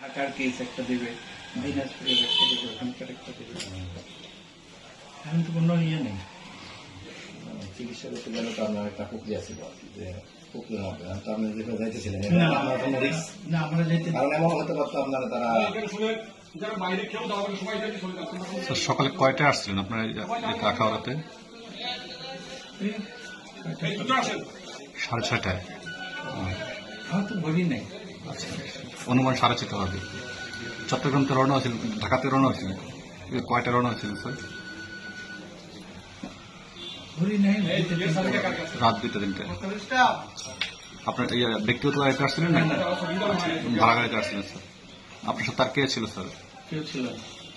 ঢাকার কেস একটা দেবে দিনাজপুরের একটা দেবে ওখানকার একটা দেবে। এখন তো কোনো ইয়ে নেই। চিকিৎসা করতে গেলে তো আপনার একটা প্রক্রিয়া ছিল আর কি, যে প্রক্রিয়ার মধ্যে তো আপনি যেখানে যাইতেছিলেন না আপনার কোনো রিস্ক না আমরা যেতে কারণ এমন হতে পারতো আপনারা তারা স্যার সকালে কয়টায় আসছিলেন আপনার এই কাকাওয়ারাতে সাড়ে ছয়টায়। আমার তো ভরি নেই। অনুমান সাড়ে ছয়টা হবে চট্টগ্রাম তো রওনা হয়েছিল ঢাকাতে রওনা হয়েছিল। কয়টা রওনা হয়েছিল স্যার? রাত দুইটা তিনটে। আপনার ইয়ে, ব্যক্তিগত গাড়িতে আসছিলেন না? ভাড়া গাড়িতে আসছিলেন স্যার। আপনার সাথে আর কে ছিল স্যার।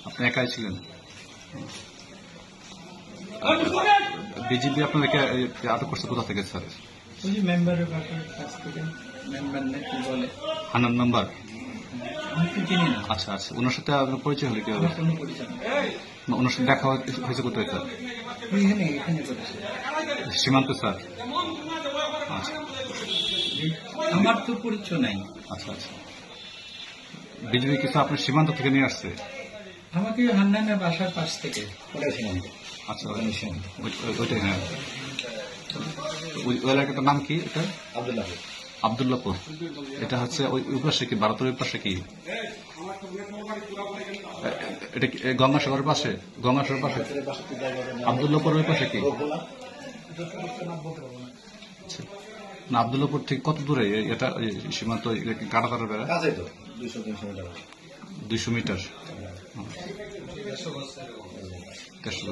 আপনি একাই ছিলেন? বিজিবি আপনাদেরকে এই, আটক করছে কোথা থেকে স্যার? মেম্বার না কি বলে? হানান নাম্বার চিনি না। আচ্ছা আচ্ছা। ওনার সাথে আপনার পরিচয় হলে কি হবে আমার কোনো পরিচয় না, ওনার সাথে দেখা হয়েছে কোথায় স্যার এখানে এখানে করেছে। সীমান্ত স্যার। আচ্ছা। আমার তো পরিচয় নাই। আচ্ছা আচ্ছা। বিজেপি কিছু আপনার সীমান্ত থেকে নিয়ে আসছে? আমাকে হান্নানের বাসার পাশ থেকে। আচ্ছা। ওই- ওই- ওইটাই হ্যাঁ। ওই ওই এলাকাটার নাম কি এটা? আবদুল্লাহ আবদুল্লাপুর এটা হচ্ছে ওই পাশে কি, ভারতের পাশে কি? এটা কি গঙ্গাসাগরের পাশে? গঙ্গাসাগরের পাশে? আবদুল্লাপুর ওই পাশে কি। না আবদুল্লাপুর থেকে কত দূরে? এটা সীমান্ত কাটাতারের বেড়া? দুইশো মিটার। দেড়শো